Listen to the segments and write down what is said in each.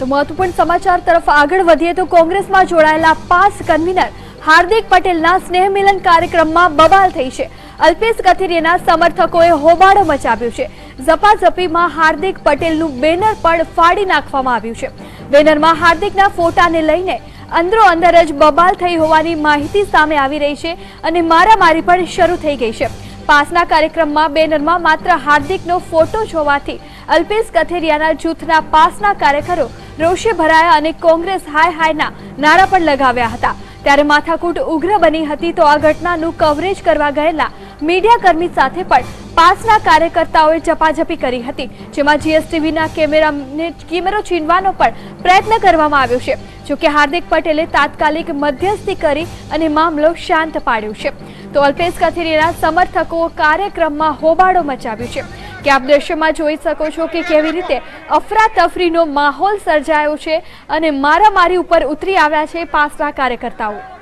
તો મહત્વપૂર્ણ સમાચાર તરફ આગળ વધીએ તો કોંગ્રેસમાં જોડાયેલા પાસ કન્વીનર હાર્દિક પટેલના સ્નેહ મિલન કાર્યક્રમમાં બબાલ થઈ છે. અલ્પેશ કથિરિયાના સમર્થકોએ હોબાળો મચાવ્યો છે. ઝપાઝપીમાં હાર્દિક પટેલનું બેનર પણ ફાડી નાખવામાં આવ્યું છે. બેનરમાં હાર્દિકના ફોટાને લઈને અંદરો અંદર જ બબાલ થઈ હોવાની માહિતી સામે આવી રહી છે અને મારામારી પણ શરૂ થઈ ગઈ છે. પાસના કાર્યક્રમમાં બેનરમાં માત્ર હાર્દિકનો ફોટો જોવાથી અલ્પેશ કથેરિયાના જૂથના પાસના કાર્યકરો રોષે ભરાયા અને કોંગ્રેસ હાય હાયના નારા પણ લગાવ્યા હતા. ત્યારે માથાકૂટ ઉગ્ર બની હતી તો આ ઘટનાનું કવરેજ કરવા ગયેલા મીડિયાકર્મી સાથે પણ પાસના કાર્યકર્તાઓએ ઝપાઝપી કરી હતી, જેમાં જીએસટીવીના કેમેરાને કેમેરો છીનવાનો પણ પ્રયત્ન કરવામાં આવ્યો છે. જોકે હાર્દિક પટેલે તાત્કાલિક મધ્યસ્થી કરી અને મામલો શાંત પાડ્યો છે. તો અલ્પેશ કથિરીના સમર્થકો કાર્યક્રમમાં હોબાળો મચાવ્યો છે. કે આપ દ્રશ્યમાં જોઈ શકો છો કે કેવી રીતે અફરાતફરીનો માહોલ સર્જાયો છે અને મારામારી ઉપર ઉતરી આવ્યા છે પાસના કાર્યકર્તાઓ.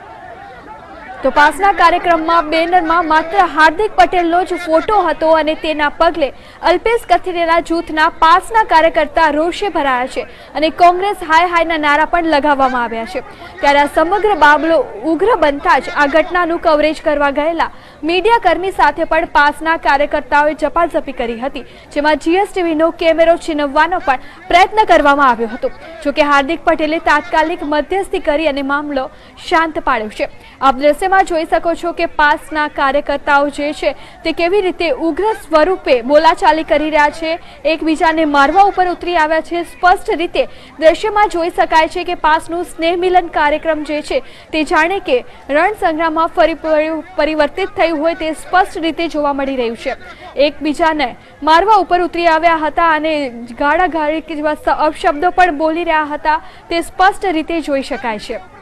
તો પાસના કાર્યક્રમમાં બેનરમાં માત્ર હાર્દિક પટેલનો જ ફોટો હતો અને તેના પગલે અલ્પેશ કથિરેના જૂથના પાસના કાર્યકર્તા રોષે ભરાયા છે અને કોંગ્રેસ હાય હાયના નારા પણ લગાવવામાં આવ્યા છે. ત્યારે આ સમગ્ર બાબલો ઉગ્ર બનતા જ આ ઘટનાનું કવરેજ કરવા ગયેલા મીડિયાકર્મી સાથે પણ પાસના કાર્યકર્તાઓએ ઝપાઝપી કરી હતી, જેમાં જીએસટીવીનો કેમેરો છીનવવાનો પણ પ્રયત્ન કરવામાં આવ્યો હતો. જોકે હાર્દિક પટેલે તાત્કાલિક મધ્યસ્થી કરી અને મામલો શાંત પાડ્યો છે. આપ દ્રશ્યમાં જોઈ શકો છો કે પાસના કાર્યકર્તાઓ જે છે તે કેવી રીતે ઉગ્ર સ્વરૂપે બોલાચાલી કરી રહ્યા છે, એકબીજાને મારવા ઉપર ઉતરી આવ્યા છે. સ્પષ્ટ રીતે દ્રશ્યમાં જોઈ શકાય છે કે પાસનું સ્નેહ મિલન કાર્યક્રમ જે છે તે જાણે કે રણ સંગ્રામમાં ફરી પરી- પરિવર્તિત થયું હોય તે સ્પષ્ટ રીતે જોવા મળી રહ્યું છે. એકબીજાને મારવા ઉપર ઉતરી આવ્યા હતા અને ગાળા ગાળી જેવા અપશબ્દો પણ બોલી રહ્યા હતા તે સ્પષ્ટ રીતે જોઈ શકાય છે.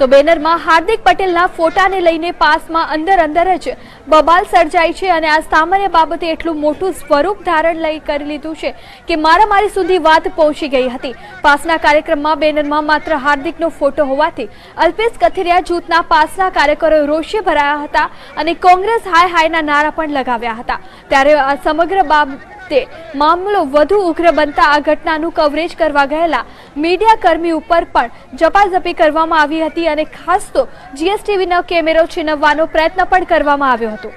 તો બેનરમાં હાર્દિક પટેલના ફોટાને લઈને પાસમાં અંદર અંદર જ બબાલ સર્જાઈ છે અને આ સામાન્ય બાબતે એટલું મોટું સ્વરૂપ ધારણ લઈ કરી લીધું છે કે મારામારી સુધી વાત પહોંચી ગઈ હતી. પાસના કાર્યક્રમમાં બેનરમાં માત્ર હાર્દિકનો ફોટો હોવાથી અલ્પેશ કથિરિયા જૂથના પાસના કાર્યકરો રોષે ભરાયા હતા અને કોંગ્રેસ હાય હાયના નારા પણ લગાવ્યા હતા. ત્યારે આ સમગ્ર બાબતે મામલો વધુ ઉગ્ર બનતા આ ઘટનાનું કવરેજ કરવા ગયેલા મીડિયા કર્મી ઉપર પણ ઝપાઝપી કરવામાં આવી હતી અને ખાસ તો જીએસટીવીનો કેમેરો છીનવવાનો પ્રયત્ન પણ કરવામાં આવ્યો હતો.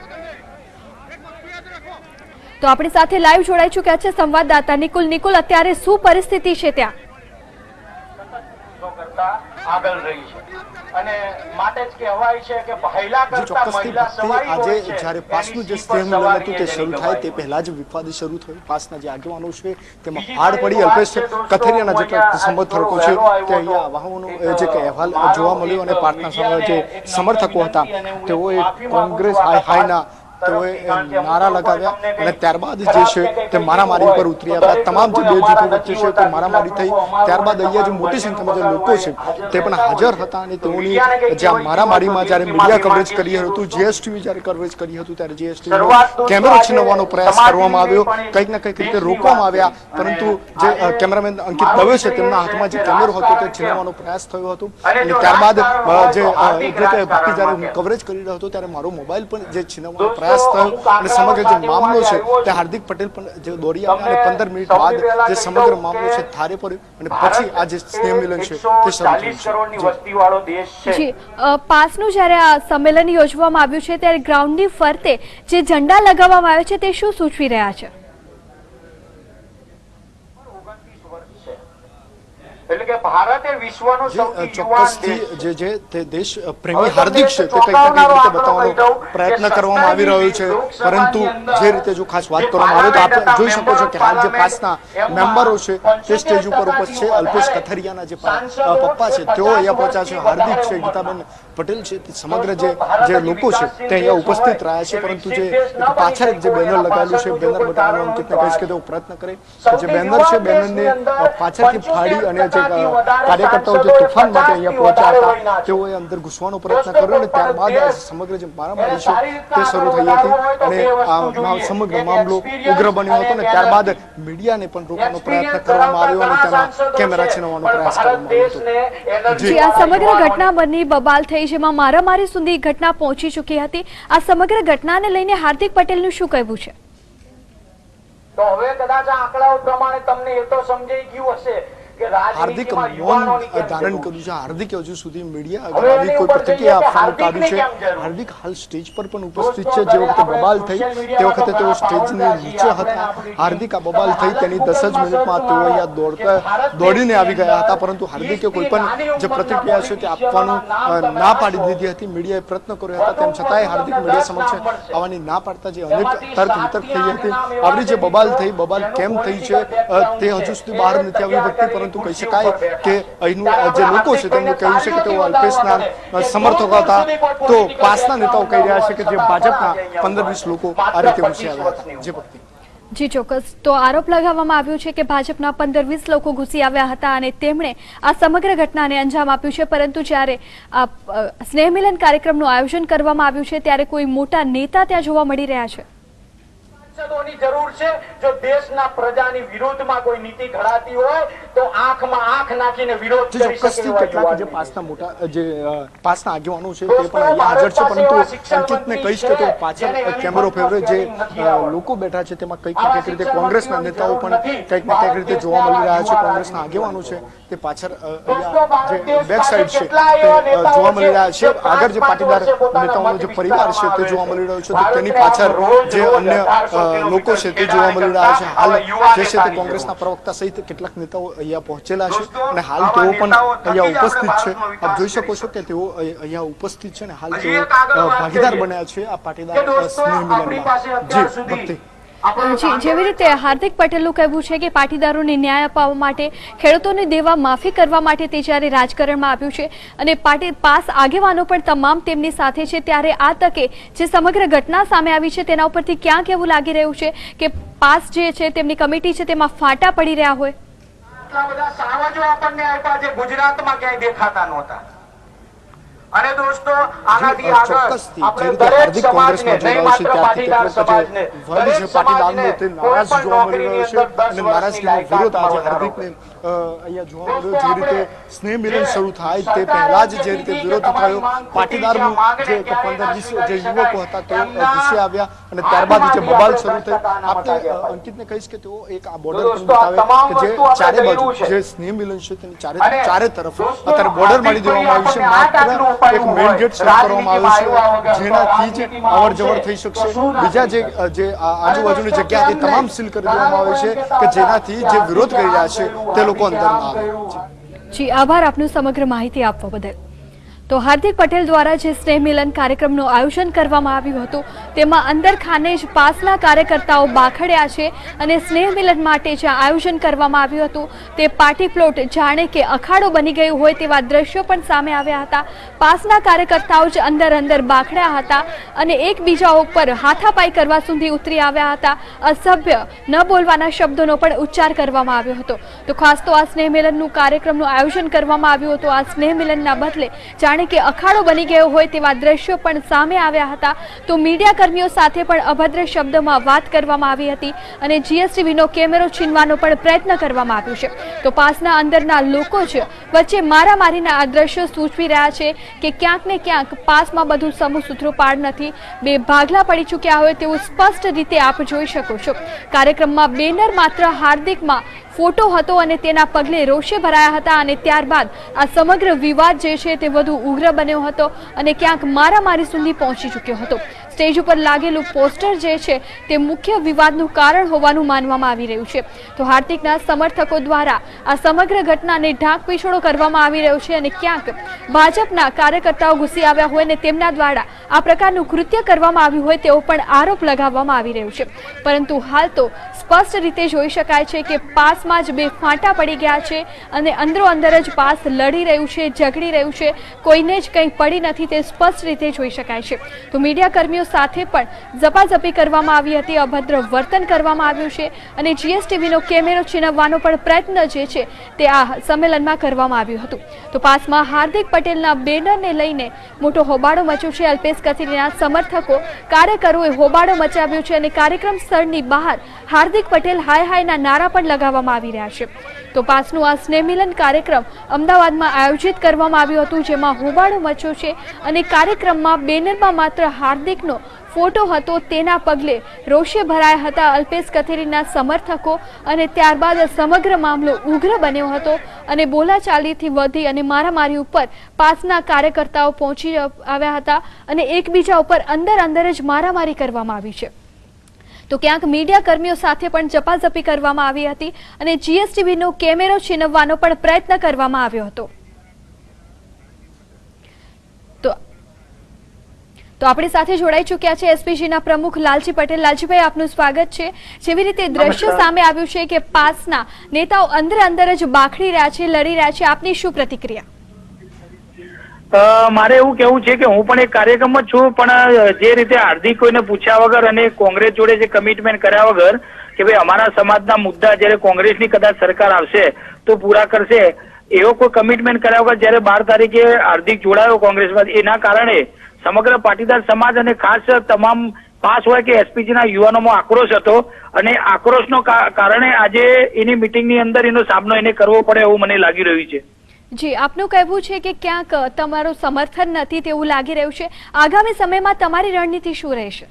તો આપણી સાથે લાઈવ જોડાઈ ચૂક્યા છે સંવાદદાતા નિકુલ. નિકુલ, અત્યારે શું પરિસ્થિતિ છે ત્યાં? આગળ રહી છે. અને માટે જ કહેવાય છે કે પહેલા કરતા મહિલા સવારી હોય છે. જ્યારે પાસનું જે સીપર હતું તે શરૂ થાય તે પહેલા જ વિવાદ શરૂ થયો. પાસના જે આગેવાનો છે તેમાં બીજી પડી અલ્પેશ છે જે કથિરિયાના અહીંયા સમર્થકો છે તે અહીંયા. વાહનો જે કે અહેવાલ જોવા મળ્યો અને પાટના જે સમર્થકો હતા તેઓએ કોંગ્રેસ હાઈ હાઈના હાયના તેઓએ નારા લગાવ્યા અને ત્યારબાદ જે છે તે મારામારી ઉપર ઉતરી આવ્યા. તમામ જે બે જૂથો વચ્ચે છે તે મારામારી થઈ. ત્યારબાદ અહીંયા જે મોટી સંખ્યામાં જે લોકો છે તે પણ હાજર હતા અને તેઓની જે આ મારામારીમાં જ્યારે મીડિયા કવરેજ કરી હતું. જીએસટીવી જ્યારે કવરેજ કરી હતું ત્યારે જીએસટી કેમેરો છીનવવાનો પ્રયાસ કરવામાં આવ્યો. કંઈક ના કંઈક રીતે રોકવામાં આવ્યા. પરંતુ જે કેમેરામેન અંકિત દવે છે તેમના હાથમાં જે કેમેરો હતો તે છીનવવાનો પ્રયાસ થયો હતો. અને ત્યારબાદ જે એટલે કે બાકી જ્યારે હું કવરેજ કરી રહ્યો હતો ત્યારે મારો મોબાઈલ પણ જે છીનવવાનો દોસ્તો, પ્રયાસ થયો અને સમગ્ર જે મામલો છે તે હાર્દિક પટેલ પણ જે દોડી આવ્યા અને પંદર મિનિટ બાદ જે સમગ્ર મામલો છે થારે પડ્યો. અને પછી આ જે સ્નેહ મિલન છે તે શરૂ થયું 140 કરોડની છે. વસ્તી વાળો દેશ છે. જી પાસનું જ્યારે આ સંમેલન યોજવામાં આવ્યું છે ત્યારે ગ્રાઉન્ડની ફરતે જે ઝંડા લગાવવામાં આવ્યો છે તે શું સૂચવી રહ્યા છે? એટલે કે ભારત એ વિશ્વનો સૌથી યુવાન દેશ. જે જે તે દેશ પ્રેમી હાર્દિક છે તે કંઈક ના રીતે બતાવવાનો પ્રયત્ન કરવામાં આવી રહ્યો છે પરંતુ જે રીતે જો ખાસ વાત કરવામાં આવે તો આપણે જોઈ શકો છો કે હાલ જે પાસના મેમ્બરો છે તે સ્ટેજ ઉપર 75% ઉપસ્થિત છે અલ્પેશ કથરિયાના જે પપ્પા છે તેઓ અહીંયા પહોંચ્યા છે હાર્દિક છે ગીતાબેન પટેલ છે, તે સમગ્ર જે જે લોકો છે, તે અહીંયા ઉપસ્થિત રહ્યા છે, પરંતુ જે પાછળ જે બેનર લગાવેલું છે બેનર બતાવવાનો અંકિતને કહીશ કે તેઓ પ્રયત્ન કરે. જે બેનર છે બેનરને પાછળથી ફાડી અને જે કાર્યકર્તાઓ જે તોફાન માટે અહીંયા પહોંચ્યા હતા, તેઓએ અંદર ઘૂસવાનો પ્રયત્ન કર્યો અને ત્યારબાદ સમગ્ર જે મારામારી છે, તે શરૂ થઈ હતી અને સમગ્ર મામલો ઉગ્ર બન્યો હતો અને ત્યારબાદ મીડિયાને પણ રોકવાનો પ્રયત્ન કરવામાં આવ્યો અને તેના કેમેરા છીનવવાનો પ્રયાસ કરવામાં આવ્યો હતો. જી, આ સમગ્ર ઘટના બની બબાલ થઈ જેમાં મારામારી સુધી ઘટના પહોંચી ચૂકી હતી. આ સમગ્ર ઘટનાને લઈને હાર્દિક પટેલનું શું કહેવું છે? તો હવે કદાચ આંકડાઓ પ્રમાણે તમને એ તો સમજાઈ ગયું હશે. હાર્દિક મૌન ધારણ કર્યું છે. હાર્દિક હજુ સુધી મીડિયા આગળ આવી કોઈ પ્રતિક્રિયા આપવાનું કાઢ્યું છે? હાર્દિક હાલ સ્ટેજ પર પણ ઉપસ્થિત છે. જે વખતે બબાલ થઈ તે વખતે તેઓ સ્ટેજની નીચે હતા. હાર્દિક આ બબાલ થઈ તેની દસ જ મિનિટમાં તેઓ અહીંયા દોડતા દોડીને આવી ગયા હતા. પરંતુ હાર્દિકે કોઈ પણ જે પ્રતિક્રિયા છે તે આપવાનું ના પાડી દીધી હતી. મીડિયાએ પ્રયત્ન કર્યો હતા. તેમ છતાંય હાર્દિક મીડિયા સમક્ષ આવવાની ના પાડતા જે અનેક તર્ક વિતર્ક થઈ હતી. આવડી જે બબાલ થઈ બબાલ કેમ થઈ છે તે હજુ સુધી બહાર નથી આવી વ્યક્તિ પરંતુ કહી શકાય કે અહીંનું જે લોકો છે તેમનું કહેવું છે કે તેઓ અલ્પેશના સમર્થકો હતા. તો પાસના નેતાઓ કહી રહ્યા છે કે જે ભાજપના પંદર વીસ લોકો આ રીતે ઘૂસી આવ્યા હતા. જે ભક્તિ. જી ચોક્કસ. તો આરોપ લગાવવામાં આવ્યો છે કે ભાજપના પંદર વીસ લોકો ઘૂસી આવ્યા હતા અને તેમણે આ સમગ્ર ઘટનાને અંજામ આપ્યું છે. પરંતુ જ્યારે આ સ્નેહમિલન કાર્યક્રમનું આયોજન કરવામાં આવ્યું છે ત્યારે કોઈ મોટા નેતા ત્યાં જોવા મળી રહ્યા છે. સાંસદોની જરૂર છે. જો દેશના પ્રજાની વિરુદ્ધમાં કોઈ નીતિ ઘડાતી હોય તો આંખમાં આંખ નાખીને વિરોધ કરી શકે એવા જે પાસના મોટા જે પાસના આગેવાનો છે તે પણ હાજર છે પરંતુ અંકિતને કહીશ કે તેઓ પાછળ કેમેરો ફેરવે જે લોકો બેઠા છે તેમાં કંઈક ને કંઈક રીતે કોંગ્રેસના નેતાઓ પણ કંઈક ને કંઈક રીતે જોવા મળી રહ્યા છે કોંગ્રેસના આગેવાનો છે તે પાછળ જે બેક સાઈડ છે તે જોવા મળી રહ્યા છે આગળ જે પાટીદાર નેતાઓનો જે પરિવાર છે તે જોવા મળી રહ્યો છે તો તેની પાછળ જે અન્ય લોકો છે તે જોવા મળી રહ્યા છે. હાલ જે છે તે કોંગ્રેસના પ્રવક્તા સહિત કેટલાક નેતાઓ અહીંયા પહોંચેલા છે. અને હાલ તેઓ પણ અહીંયા ઉપસ્થિત છે. આપ જોઈ શકો છો કે તેઓ અહીંયા ઉપસ્થિત છે ને હાલ તેઓ ભાગીદાર બન્યા છે આ પાટીદાર સ્નેહ મિલનમાં જી ભક્તિ. જેવી રીતે હાર્દિક પટેલનું કહેવું છે કે પાટીદારોને ન્યાય અપાવવા માટે ખેડૂતોને દેવા માફી કરવા માટે તે જ્યારે રાજકારણમાં આવ્યું છે અને પાટી પાસ આગેવાનો પણ તમામ તેમની સાથે છે ત્યારે આ તકે જે સમગ્ર ઘટના સામે આવી છે તેના ઉપરથી ક્યાંક એવું લાગી રહ્યું છે કે પાસ જે છે તેમની કમિટી છે તેમાં ફાટા પડી રહ્યા હોય. બધા સાવજો આપણને આપ્યા જે ગુજરાતમાં ક્યાંય દેખાતા નહોતા. અને દોસ્તો આનાથી આગળ આપણે દરેક સમાજને નહીં માત્ર પાટીદાર સમાજને દરેક સમાજને કોઈ પણ નોકરીની અંદર નારાજગીનો દસ વિરોધ આજે હાર્દિકને અહીંયા જોવા મળ્યો જે રીતે સ્નેહ મિલન શરૂ થાય તે પહેલા જ જે રીતે વિરોધ થયો. પાટીદારનું જે પંદર વીસ જે યુવકો હતા તેઓ ગુસ્સે આવ્યા અને ત્યારબાદ જે બબાલ શરૂ થઈ. આપણે અંકિતને કહીશ કે તેઓ એક આ બોર્ડર પણ બતાવે કે જે ચારે બાજુ જે સ્નેહ મિલન છે તેની ચારે ચારે તરફ અત્યારે બોર્ડર મારી દેવામાં આવ્યું છે. માત્ર એક મેઇન ગેટ શરૂ કરવામાં આવ્યું છે જેનાથી જ અવર જવર થઈ શકશે. બીજા જે જે આજુબાજુની જગ્યા હતી તમામ સીલ કરી દેવામાં આવે છે કે જેનાથી જે વિરોધ કરી રહ્યા છે તે લોકો અંદર અંતરમાં જી આભાર આપનું સમગ્ર માહિતી આપવા બદલ. તો હાર્દિક પટેલ દ્વારા જે સ્નેહ મિલન કાર્યક્રમનું આયોજન કરવામાં આવ્યું હતું, તેમાં અંદર ખાને જ પાસના કાર્યકર્તાઓ બાખડ્યા છે અને સ્નેહ મિલન માટે જે આયોજન કરવામાં આવ્યું હતું, તે પાર્ટી પ્લોટ જાણે કે અખાડો બની ગયું હોય તેવા દ્રશ્યો પણ સામે આવ્યા હતા. પાસના કાર્યકર્તાઓ જ અંદર અંદર બાખડ્યા હતા અને એકબીજા ઉપર હાથાપાઈ કરવા સુધી ઉતરી આવ્યા હતા. અસભ્ય, ન બોલવાના શબ્દોનો પણ ઉચ્ચાર કરવામાં આવ્યો હતો. તો ખાસ તો આ સ્નેહ મિલનનું કાર્યક્રમનું આયોજન કરવામાં આવ્યું હતું. આ સ્નેહ મિલનના બદલે જાણે કે અખાડો બની ગયો હોય તેવા દ્રશ્યો પણ સામે આવ્યા હતા. તો મીડિયા કર્મીઓ સાથે પણ અભદ્ર શબ્દમાં વાત કરવામાં આવી હતી અને જીએસટીવીનો કેમેરો છીનવાનો પણ પ્રયત્ન કરવામાં આવ્યો છે. તો પાસના અંદરના લોકો જ વચ્ચે મારામારીના આ દ્રશ્યો સૂચવી રહ્યા છે કે ક્યાંક ને ક્યાંક પાસમાં બધું સમૂહ સૂત્રોપાડ નથી. બે ભાગલા પડી ચૂક્યા હોય તેવું સ્પષ્ટ રીતે આપ જોઈ શકો છો. કાર્યક્રમમાં બેનર માત્ર હાર્દિકમાં ફોટો હતો અને તેના પગલે રોષે ભરાયા હતા અને ત્યારબાદ આ સમગ્ર વિવાદ જે છે તે વધુ ઉગ્ર બન્યો હતો અને ક્યાંક મારામારી સુધી પહોંચી ચૂક્યો હતો. સ્ટેજ ઉપર લાગેલું પોસ્ટર જે છે તે મુખ્ય વિવાદનું કારણ હોવાનું માનવામાં આવી રહ્યું છે. તો હાર્દિકના સમર્થકો દ્વારા આ સમગ્ર ઘટનાને ઢાંક પીછોડો કરવામાં આવી રહ્યો છે અને ક્યાંક ભાજપના કાર્યકર્તાઓ ઘૂસી આવ્યા હોય અને તેમના દ્વારા આ પ્રકારનું કૃત્ય કરવામાં આવ્યું હોય તેવો પણ આરોપ લગાવવામાં આવી રહ્યો છે. પરંતુ હાલ તો સ્પષ્ટ રીતે જોઈ શકાય છે કે પાસમાં જ બે ફાંટા પડી ગયા છે અને અંદરો અંદર જ પાસ લડી રહ્યું છે, ઝઘડી રહ્યું છે. કોઈને જ કંઈ પડી નથી તે સ્પષ્ટ રીતે જોઈ શકાય છે. તો મીડિયા સાથે પણ ઝપાઝપી કરવામાં આવી હતી, અભદ્ર વર્તન કરવામાં આવ્યું છે અને જીએસટીવીનો કેમેરો છીનવવાનો પણ પ્રયત્ન જે છે તે આ સંમેલનમાં કરવામાં આવ્યું હતું. તો પાસમાં હાર્દિક પટેલના બેનરને લઈને મોટો હોબાળો મચ્યો છે. અલ્પેશ કથિરીના સમર્થકો, કાર્યકરોએ હોબાળો મચાવ્યો છે અને કાર્યક્રમ સ્થળની બહાર હાર્દિક પટેલ હાય હાયના નારા પણ લગાવવામાં આવી રહ્યા છે. તો પાસનું આ સ્નેહમિલન કાર્યક્રમ અમદાવાદમાં આયોજિત કરવામાં આવ્યું હતું, જેમાં હોબાળો મચ્યો છે અને કાર્યક્રમમાં બેનરમાં માત્ર હાર્દિકનો પટેલનો ફોટો હતો તેના પગલે રોષે ભરાયા હતા અલ્પેશ કથેરીના સમર્થકો અને ત્યારબાદ સમગ્ર મામલો ઉગ્ર બન્યો હતો અને બોલાચાલીથી વધી અને મારામારી ઉપર પાસના કાર્યકર્તાઓ પહોંચી આવ્યા હતા અને એકબીજા ઉપર અંદર અંદર જ મારામારી કરવામાં આવી છે. તો ક્યાંક મીડિયા કર્મીઓ સાથે પણ ઝપાઝપી કરવામાં આવી હતી અને જીએસટીવીનો કેમેરો છીનવવાનો પણ પ્રયત્ન કરવામાં આવ્યો હતો તો તો આપણી સાથે જોડાઈ ચૂક્યા છે એસપીજીના પ્રમુખ લાલજી પટેલ. લાલજીભાઈ આપનું સ્વાગત છે. જેવી રીતે દ્રશ્ય સામે આવ્યું છે કે પાસના નેતાઓ અંદર અંદર જ બાખડી રહ્યા છે લડી રહ્યા છે. આપની શું પ્રતિક્રિયા? મારે એવું કેવું છે કે હું પણ એક કાર્યક્રમ જ છું પણ જે રીતે હાર્દિક કોઈને પૂછ્યા વગર અને કોંગ્રેસ જોડે જે કમિટમેન્ટ કર્યા વગર કે ભાઈ અમારા સમાજના મુદ્દા જ્યારે કોંગ્રેસની કદાચ સરકાર આવશે તો પૂરા કરશે. એવો કોઈ કમિટમેન્ટ કર્યા વગર જ્યારે બાર તારીખે હાર્દિક જોડાયો કોંગ્રેસમાં એના કારણે સમગ્ર પાટીદાર સમાજ અને ખાસ તમામ પાસ હોય કે એસપીજી ના યુવાનોમાં આક્રોશ હતો અને આક્રોશનો કારણે આજે એની મિટિંગની અંદર એનો સામનો એને કરવો પડે એવું મને લાગી રહ્યું છે. જી આપનું કહેવું છે કે ક્યાંક તમારું સમર્થન નથી તેવું લાગી રહ્યું છે. આગામી સમયમાં તમારી રણનીતિ શું રહેશે?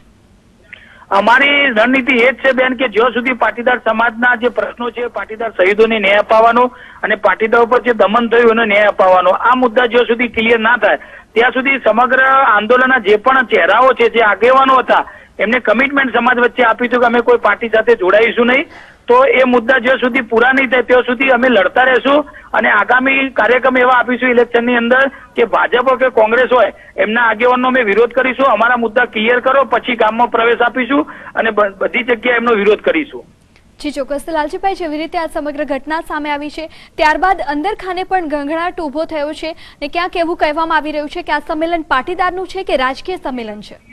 અમારી રણનીતિ એ જ છે બેન કે જ્યાં સુધી પાટીદાર સમાજના જે પ્રશ્નો છે પાટીદાર શહીદોને ન્યાય અપાવવાનો અને પાટીદાર ઉપર જે દમન થયું એનો ન્યાય અપાવવાનો આ મુદ્દા જ્યાં સુધી ક્લિયર ના થાય ત્યાં સુધી સમગ્ર આંદોલનના જે પણ ચહેરાઓ છે, જે આગેવાનો હતા, એમને કમિટમેન્ટ સમાજ વચ્ચે આપી હતું કે અમે કોઈ પાર્ટી સાથે જોડાઈશું નહીં. તો એ મુદ્દા જ્યાં સુધી પૂરા નહીં થાય, ત્યાં સુધી અમે લડતા રહેશું અને આગામી કાર્યક્રમ એવા આપીશું ઇલેક્શનની અંદર કે ભાજપ કે કોંગ્રેસ હોય, એમના આગેવાનનો અમે વિરોધ કરીશું, અમારા મુદ્દા ક્લિયર કરો, પછી ગામમાં પ્રવેશ આપીશું અને બધી જગ્યાએ એમનો વિરોધ કરીશું. જી, ચોક્કસ. લાલજીભાઈ, જેવી રીતે આ સમગ્ર ઘટના સામે આવી છે, ત્યારબાદ અંદર ખાને પણ ઘંઘણાટ ઊભો થયો છે. ને ક્યાંક એવું કહેવામાં આવી રહ્યું છે કે આ સંમેલન પાટીદારનું છે કે રાજકીય સંમેલન છે?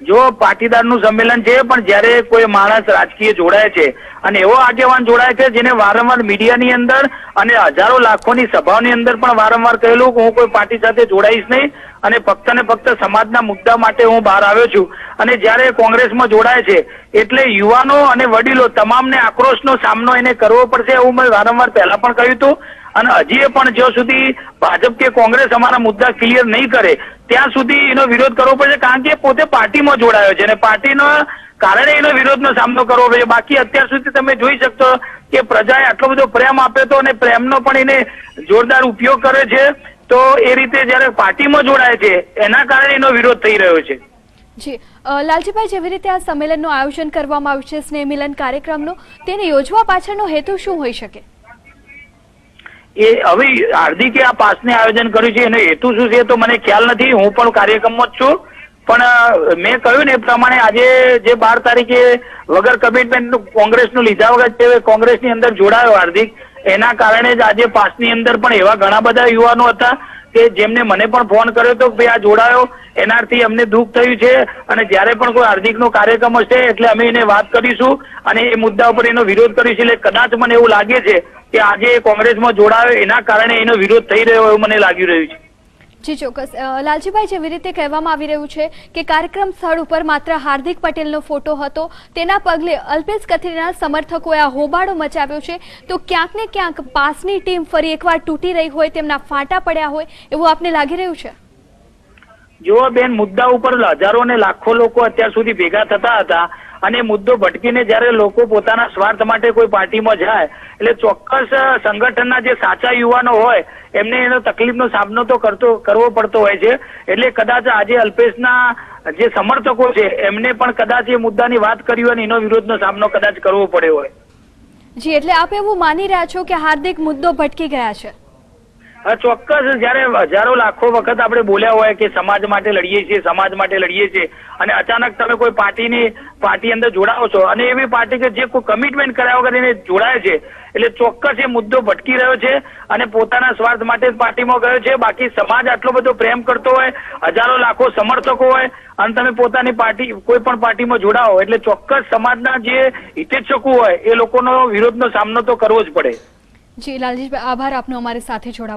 જો પાટીદારનું સંમેલન છે, પણ જ્યારે કોઈ માણસ રાજકીય જોડાય છે અને એવો આગેવાન જોડાય છે જેને વારંવાર મીડિયાની અંદર અને હજારો લાખોની સભાઓની અંદર પણ વારંવાર કહેલું કે હું કોઈ પાર્ટી સાથે જોડાઈશ નહીં અને ફક્ત ને ફક્ત સમાજના મુદ્દા માટે હું બહાર આવ્યો છું. અને જ્યારે કોંગ્રેસમાં જોડાય છે, એટલે યુવાનો અને વડીલો તમામને આક્રોશનો સામનો એને કરવો પડશે એવું મેં વારંવાર પહેલા પણ કહ્યું હતું. અને હજી પણ જ્યાં સુધી ભાજપ કે કોંગ્રેસ અમારા મુદ્દા ક્લિયર નહીં કરે, ત્યાં સુધી એનો વિરોધ કરવો પડશે કારણ કે પોતે પાર્ટીમાં જોડાયો છે અને પાર્ટીના કારણે એનો વિરોધનો સામનો કરવો પડશે બાકી અત્યાર સુધી તમે જોઈ શકશો કે પ્રજાએ આટલો બધો પ્રેમ આપ્યો હતો અને પ્રેમનો પણ એને જોરદાર ઉપયોગ કર્યો છે. તો એ રીતે જ્યારે પાર્ટીમાં જોડાય છે, એના કારણે એનો વિરોધ થઈ રહ્યો છે. જી. લાલજીભાઈ, જેવી રીતે આ સંમેલનનું આયોજન કરવામાં આવ્યું છે સ્નેહ મિલન કાર્યક્રમનું, તેને યોજવા પાછળનો હેતુ શું હોઈ શકે? એ હવે હાર્દિકે આ પાસને આયોજન કર્યું છે, એનો હેતુ શું છે તો મને ખ્યાલ નથી, હું પણ કાર્યક્રમમાં જ છું. પણ મેં કહ્યું ને એ પ્રમાણે આજે જે બાર તારીખે વગર કમિટમેન્ટ કોંગ્રેસનું લીધા વગર તે કોંગ્રેસની અંદર જોડાયો હાર્દિક. એના કારણે જ આજે પાસની અંદર પણ એવા ઘણા બધા યુવાનો હતા કે જેમને મને પણ ફોન કર્યો હતો કે આ જોડાયો, એનાથી અમને દુઃખ થયું છે અને જ્યારે પણ કોઈ હાર્દિકનો કાર્યક્રમ હશે એટલે અમે એને વાત કરીશું અને એ મુદ્દા ઉપર એનો વિરોધ કરીશું એટલે કદાચ મને એવું લાગે છે કે આજે કોંગ્રેસમાં જોડાયો, એના કારણે એનો વિરોધ થઈ રહ્યો એવું મને લાગી રહ્યું છે. જી, ચોક્કસ. લાલજીભાઈ, જેવી રીતે કહેવામાં આવી રહ્યું છે કે કાર્યક્રમ સ્થળ ઉપર માત્ર હાર્દિક પટેલનો ફોટો હતો, તેના પગલે અલ્પેશ કથિરીના સમર્થકોએ આ હોબાળો મચાવ્યો છે. તો ક્યાંક ને ક્યાંક પાસની ટીમ ફરી એકવાર તૂટી રહી હોય, તેમના ફાંટા પડ્યા હોય, એવું આપને લાગી રહ્યું છે? જો બેન, મુદ્દા ઉપર હજારો ને લાખો લોકો અત્યાર સુધી ભેગા થતા હતા અને મુદ્દો ભટકીને જ્યારે લોકો પોતાના સ્વાર્થ માટે કોઈ પાર્ટીમાં જાય, એટલે ચોક્કસ સંગઠનના જે સાચા યુવાનો હોય, એમને એનો તકલીફનો સામનો તો કરતો, કરવો પડતો હોય છે. એટલે કદાચ આજે અલ્પેશના જે સમર્થકો છે, એમને પણ કદાચ એ મુદ્દાની વાત કરી હોય અને એનો વિરોધનો સામનો કદાચ કરવો પડ્યો હોય. જી, એટલે આપ એવું માની રહ્યા છો કે હાર્દિક મુદ્દો ભટકી ગયા છે? ચોક્કસ જયારે હજારો લાખો વખત આપણે બોલ્યા હોય કે સમાજ માટે લડીએ છીએ, સમાજ માટે લડીએ છીએ, અને અચાનક તમે કોઈ પાર્ટીની, પાર્ટી અંદર જોડાઓ છો, અને એવી પાર્ટી કે જે કોઈ કમિટમેન્ટ કર્યા વગર એને જોડાય છે, એટલે ચોક્કસ એ મુદ્દો ભટકી રહ્યો છે, અને પોતાના સ્વાર્થ માટે પાર્ટીમાં ગયો છે, બાકી સમાજ આટલો બધો પ્રેમ કરતો હોય, હજારો લાખો સમર્થકો હોય, અને તમે પોતાની પાર્ટી, કોઈ પણ પાર્ટીમાં જોડાઓ એટલે ચોક્કસ સમાજના જે હિતેચ્છકો હોય, એ લોકોનો વિરોધનો સામનો તો કરવો જ પડે. જી, લાલજીભાઈ, આભાર આપનો અમારી સાથે જોડાવા